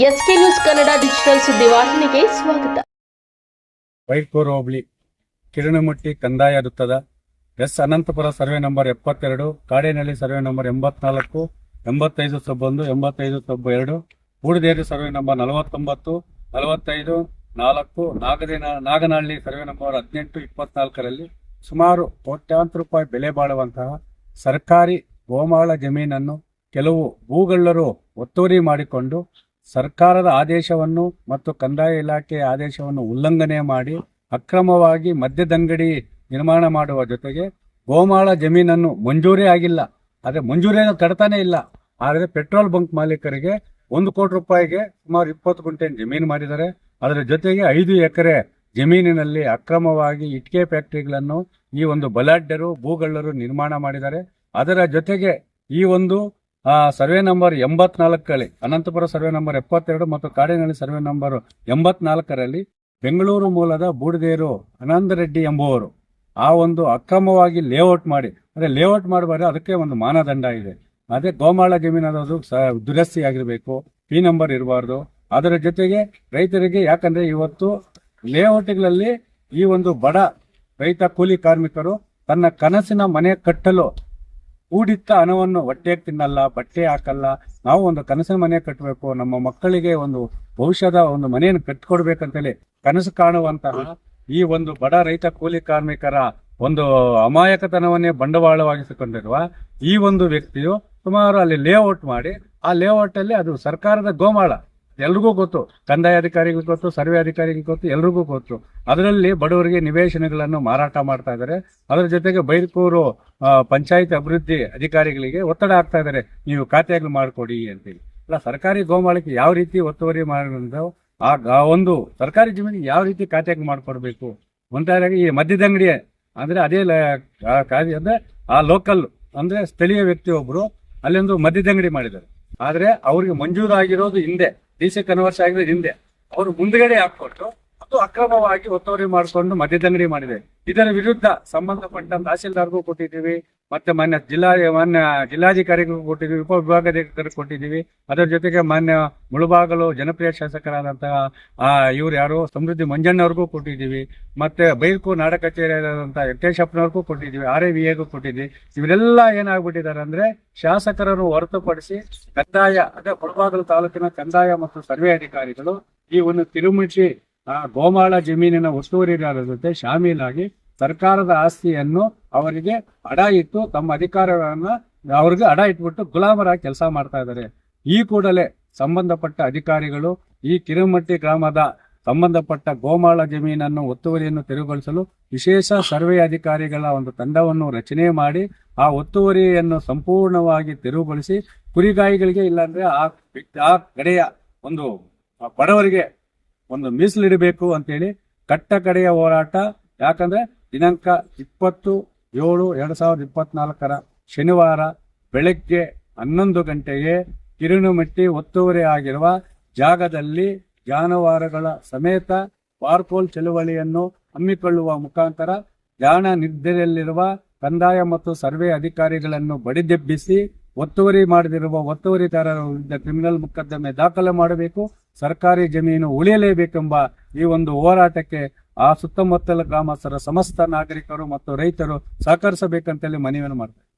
S K news Kannada digital ಸುದ್ದಿವಾಹಿನಿಗೆ ಸ್ವಾಗತ. ವೈಟ್ಕೂರು ಹೋಬಳಿ, ಕಿರಣಮಟ್ಟಿ ಕಂದಾಯ ವೃತ್ತದ ಎಸ್ ಅನಂತಪುರ ಸರ್ವೆ ನಂಬರ್ ಎಪ್ಪತ್ತೆರಡು, ಕಾಡೇನಹಳ್ಳಿ ಸರ್ವೆ ನಂಬರ್ ಎಂಬತ್ನಾಲ್ಕು, ಎಂಬತ್ತೈದು ಸಬ್ ಒಂದು, ಎಂಬತ್ತೈದು ಸಬ್ ಎರಡು ಬೂಡಿದೇರಿ ಸರ್ವೆ ನಂಬರ್ ನಲವತ್ತೊಂಬತ್ತು, ನಲವತ್ತೈದು, ನಾಲ್ಕು, ನಾಗದಿನ, ನಾಗನಹಳ್ಳಿ ಸರ್ವೆ ನಂಬರ್ ಹದಿನೆಂಟು, ಇಪ್ಪತ್ನಾಲ್ಕರಲ್ಲಿ ಸುಮಾರು ಕೋಟ್ಯಾಂತರ ರೂಪಾಯಿ ಬೆಲೆ ಬಾಳುವಂತಹ ಸರ್ಕಾರಿ ಗೋಮಾಳ ಜಮೀನನ್ನು ಕೆಲವು ಭೂಗಳ್ಳರು ಒತ್ತುವರಿ ಮಾಡಿಕೊಂಡು ಸರ್ಕಾರದ ಆದೇಶವನ್ನು ಮತ್ತು ಕಂದಾಯ ಇಲಾಖೆಯ ಆದೇಶವನ್ನು ಉಲ್ಲಂಘನೆ ಮಾಡಿ ಅಕ್ರಮವಾಗಿ ಮದ್ಯದಂಗಡಿ ನಿರ್ಮಾಣ ಮಾಡುವ ಜೊತೆಗೆ ಗೋಮಾಳ ಜಮೀನನ್ನು ಮಂಜೂರೇ ಆಗಿಲ್ಲ. ಆದರೆ ಮಂಜೂರಿಯನ್ನು ತಡ್ತಾನೇ ಇಲ್ಲ. ಆದರೆ ಪೆಟ್ರೋಲ್ ಬಂಕ್ ಮಾಲೀಕರಿಗೆ ಒಂದು ಕೋಟಿ ರೂಪಾಯಿಗೆ ಸುಮಾರು ಇಪ್ಪತ್ತು ಗುಂಟೆ ಜಮೀನು ಮಾಡಿದ್ದಾರೆ. ಅದರ ಜೊತೆಗೆ ಐದು ಎಕರೆ ಜಮೀನಿನಲ್ಲಿ ಅಕ್ರಮವಾಗಿ ಇಟ್ಕೆ ಫ್ಯಾಕ್ಟರಿಗಳನ್ನು ಈ ಒಂದು ಬಲಾಢ್ಯರು, ಭೂಗಳ್ಳರು ನಿರ್ಮಾಣ ಮಾಡಿದ್ದಾರೆ. ಅದರ ಜೊತೆಗೆ ಈ ಒಂದು ಸರ್ವೆ ನಂಬರ್ ಎಂಬತ್ನಾಲ್ಕರಲ್ಲಿ, ಅನಂತಪುರ ಸರ್ವೆ ನಂಬರ್ ಎಪ್ಪತ್ತೆರಡು ಮತ್ತು ಕಾಡಿನಹಳ್ಳಿ ಸರ್ವೆ ನಂಬರ್ ಎಂಬತ್ನಾಲ್ಕರಲ್ಲಿ ಬೆಂಗಳೂರು ಮೂಲದ ಬೂಡದೇರು ಅನಂದ ರೆಡ್ಡಿ ಎಂಬುವರು ಆ ಒಂದು ಅಕ್ರಮವಾಗಿ ಲೇಔಟ್ ಮಾಡಿ, ಅಂದರೆ ಲೇಔಟ್ ಮಾಡಬಾರ್ದು, ಅದಕ್ಕೆ ಒಂದು ಮಾನದಂಡ ಇದೆ. ಅದೇ ಗೋಮಾಳ ಜಮೀನು ಅನ್ನೋದು ಸ, ದುರಸ್ತಿ ಆಗಿರಬೇಕು ಪಿ ನಂಬರ್ ಇರಬಾರ್ದು. ಅದರ ಜೊತೆಗೆ ರೈತರಿಗೆ, ಯಾಕಂದ್ರೆ ಇವತ್ತು ಲೇಔಟ್ಗಳಲ್ಲಿ ಈ ಒಂದು ಬಡ ರೈತ ಕೂಲಿ ಕಾರ್ಮಿಕರು ತನ್ನ ಕನಸಿನ ಮನೆ ಕಟ್ಟಲು ಕೂಡಿತ್ತ ಹಣವನ್ನು ಹೊಟ್ಟೆಗೆ ತಿನ್ನಲ್ಲ, ಬಟ್ಟೆ ಹಾಕಲ್ಲ, ನಾವು ಒಂದು ಕನಸಿನ ಮನೆ ಕಟ್ಟಬೇಕು, ನಮ್ಮ ಮಕ್ಕಳಿಗೆ ಒಂದು ಭವಿಷ್ಯದ ಒಂದು ಮನೆಯನ್ನು ಕಟ್ಟಿಕೊಡ್ಬೇಕಂತೇಳಿ ಕನಸು ಕಾಣುವಂತಹ ಈ ಒಂದು ಬಡ ರೈತ ಕೂಲಿ ಕಾರ್ಮಿಕರ ಒಂದು ಅಮಾಯಕತನವನ್ನೇ ಬಂಡವಾಳವಾಗಿಸಿಕೊಂಡಿರುವ ಈ ಒಂದು ವ್ಯಕ್ತಿಯು ಸುಮಾರು ಅಲ್ಲಿ ಲೇಔಟ್ ಮಾಡಿ, ಆ ಲೇಔಟ್ ಅಲ್ಲಿ ಅದು ಸರ್ಕಾರದ ಗೋಮಾಳ. ಎಲ್ರಿಗೂ ಗೊತ್ತು. ಕಂದಾಯ ಅಧಿಕಾರಿಗೂ ಗೊತ್ತು, ಸರ್ವೆ ಅಧಿಕಾರಿಗೂ ಗೊತ್ತು, ಎಲ್ರಿಗೂ ಗೊತ್ತು. ಅದರಲ್ಲಿ ಬಡವರಿಗೆ ನಿವೇಶನಗಳನ್ನು ಮಾರಾಟ ಮಾಡ್ತಾ ಇದ್ದಾರೆ. ಅದರ ಜೊತೆಗೆ ಬೈರ್ಕೂರು ಪಂಚಾಯತ್ ಅಭಿವೃದ್ಧಿ ಅಧಿಕಾರಿಗಳಿಗೆ ಒತ್ತಡ ಆಗ್ತಾ ಇದ್ದಾರೆ. ನೀವು ಖಾತೆಗಳು ಮಾಡಿಕೊಡಿ ಅಂತೇಳಿ. ಅಲ್ಲ, ಸರ್ಕಾರಿ ಗೋಮಾಳಕ್ಕೆ ಯಾವ ರೀತಿ ಒತ್ತುವರಿ ಮಾಡಿದ್ರು ಆ ಒಂದು ಸರ್ಕಾರಿ ಜಮೀನಿಗೆ ಯಾವ ರೀತಿ ಖಾತೆಗೆ ಮಾಡಿಕೊಡ್ಬೇಕು? ಮುಂತಾದಾಗ ಈ ಮದ್ಯದಂಗಡಿ ಅಂದರೆ ಅದೇ ಖಾದಿ ಅಂದ್ರೆ ಆ ಲೋಕಲ್ ಅಂದರೆ ಸ್ಥಳೀಯ ವ್ಯಕ್ತಿ ಅಲ್ಲಿಂದು ಅಲ್ಲೊಂದು ಮದ್ಯದಂಗಡಿ ಮಾಡಿದ್ದಾರೆ. ಆದರೆ ಅವ್ರಿಗೆ ಮಂಜೂರಾಗಿರೋದು ಹಿಂದೆ. ಡಿ ಸಿ ಕನ್ವರ್ಸ್ ಆಗಿದೆ ಹಿಂದೆ ಅವರು ಮುಂದ್ಗಡೆ ಹಾಕೊಟ್ಟು ಅದು ಅಕ್ರಮವಾಗಿ ಒತ್ತುವರಿ ಮಾಡಿಕೊಂಡು ಮದ್ಯದಂಗಡಿ ಮಾಡಿದೆ. ಇದರ ವಿರುದ್ಧ ಸಂಬಂಧಪಟ್ಟ ತಹಸೀಲ್ದಾರ್ಗೂ ಕೊಟ್ಟಿದ್ದೀವಿ. ಮತ್ತೆ ಮಾನ್ಯ ಜಿಲ್ಲಾ, ಮಾನ್ಯ ಜಿಲ್ಲಾಧಿಕಾರಿಗೂ ಕೊಟ್ಟಿದ್ದೀವಿ ಉಪವಿಭಾಗಾಧಿಕಾರಿಗೆ ಕೊಟ್ಟಿದ್ದೀವಿ ಅದರ ಜೊತೆಗೆ ಮಾನ್ಯ ಮುಳುಬಾಗಲು ಜನಪ್ರಿಯ ಶಾಸಕರಾದಂತಹ ಇವ್ರು ಯಾರು ಸಮೃದ್ಧಿ ಮಂಜಣ್ಣವ್ರಿಗೂ ಕೊಟ್ಟಿದ್ದೀವಿ. ಮತ್ತೆ ಬೈರ್ಕು ನಾಡ ಕಚೇರಿ ಆದಂತಹ ವೆಂಕಟೇಶಪ್ಪನವ್ರಿಗೂ ಕೊಟ್ಟಿದ್ದೀವಿ. ಆರ್ ಎ ವಿ ಕೊಟ್ಟಿದ್ದೀವಿ. ಇವರೆಲ್ಲ ಏನಾಗ್ಬಿಟ್ಟಿದ್ದಾರೆ ಅಂದ್ರೆ ಶಾಸಕರನ್ನು ಹೊರತುಪಡಿಸಿ ಕಂದಾಯ, ಅದೇ ಮುಳುಬಾಗಲು ತಾಲೂಕಿನ ಕಂದಾಯ ಮತ್ತು ಸರ್ವೆ ಅಧಿಕಾರಿಗಳು ಈ ಒಂದು ತಿರುಮುಚಿ ಗೋಮಾಳ ಜಮೀನಿನ ಒತ್ತುವರಿಗಾರರ ಜೊತೆ ಶಾಮೀಲಾಗಿ ಸರ್ಕಾರದ ಆಸ್ತಿಯನ್ನು ಅವರಿಗೆ ಅಡ ಇಟ್ಟು ತಮ್ಮ ಅಧಿಕಾರಗಳನ್ನ ಅವ್ರಿಗೆ ಅಡ ಇಟ್ಬಿಟ್ಟು ಗುಲಾಮರಾಗಿ ಕೆಲಸ ಮಾಡ್ತಾ ಇದ್ದಾರೆ. ಈ ಕೂಡಲೇ ಸಂಬಂಧಪಟ್ಟ ಅಧಿಕಾರಿಗಳು ಈ ಕಿರುಮಟ್ಟಿ ಗ್ರಾಮದ ಸಂಬಂಧಪಟ್ಟ ಗೋಮಾಳ ಜಮೀನನ್ನು ಒತ್ತುವರಿಯನ್ನು ತೆರವುಗೊಳಿಸಲು ವಿಶೇಷ ಸರ್ವೆ ಅಧಿಕಾರಿಗಳ ಒಂದು ತಂಡವನ್ನು ರಚನೆ ಮಾಡಿ ಆ ಒತ್ತುವರಿಯನ್ನು ಸಂಪೂರ್ಣವಾಗಿ ತೆರವುಗೊಳಿಸಿ ಕುರಿಗಾಯಿಗಳಿಗೆ ಇಲ್ಲಾಂದ್ರೆ ಆ ಆ ಕಡೆಯ ಒಂದು ಬಡವರಿಗೆ ಒಂದು ಮೀಸಲಿಡಬೇಕು ಅಂತೇಳಿ ಕಟ್ಟ ಕಡೆಯ ಹೋರಾಟ. ಯಾಕಂದ್ರೆ ದಿನಾಂಕ ಇಪ್ಪತ್ತು ಏಳು ಎರಡು ಸಾವಿರದ ಇಪ್ಪತ್ನಾಲ್ಕರ ಶನಿವಾರ ಬೆಳಗ್ಗೆ ಹನ್ನೊಂದು ಗಂಟೆಗೆ ಕಿರುನುಮಟ್ಟಿ ಒತ್ತುವರಿ ಆಗಿರುವ ಜಾಗದಲ್ಲಿ ಜಾನುವಾರುಗಳ ಸಮೇತ ಪಾರ್ಕೋಲ್ ಚಳುವಳಿಯನ್ನು ಹಮ್ಮಿಕೊಳ್ಳುವ ಮುಖಾಂತರ ಜಾಣ ನಿದ್ದೆಯಲ್ಲಿರುವ ಕಂದಾಯ ಮತ್ತು ಸರ್ವೆ ಅಧಿಕಾರಿಗಳನ್ನು ಬಡಿದೆಬ್ಬಿಸಿ ಒತ್ತುವರಿ ಮಾಡದಿರುವ ಒತ್ತುವರಿದಾರರ ವಿರುದ್ಧ ಕ್ರಿಮಿನಲ್ ಮೊಕದ್ದಮೆ ದಾಖಲೆ ಮಾಡಬೇಕು, ಸರ್ಕಾರಿ ಜಮೀನು ಉಳಿಯಲೇಬೇಕೆಂಬ ಈ ಒಂದು ಹೋರಾಟಕ್ಕೆ ಆ ಸುತ್ತಮುತ್ತಲ ಗ್ರಾಮಸ್ಥರ ಸಮಸ್ತ ನಾಗರಿಕರು ಮತ್ತು ರೈತರು ಸಹಕರಿಸಬೇಕಂತೇಳಿ ಮನವಿಯನ್ನು ಮಾಡ್ತಾರೆ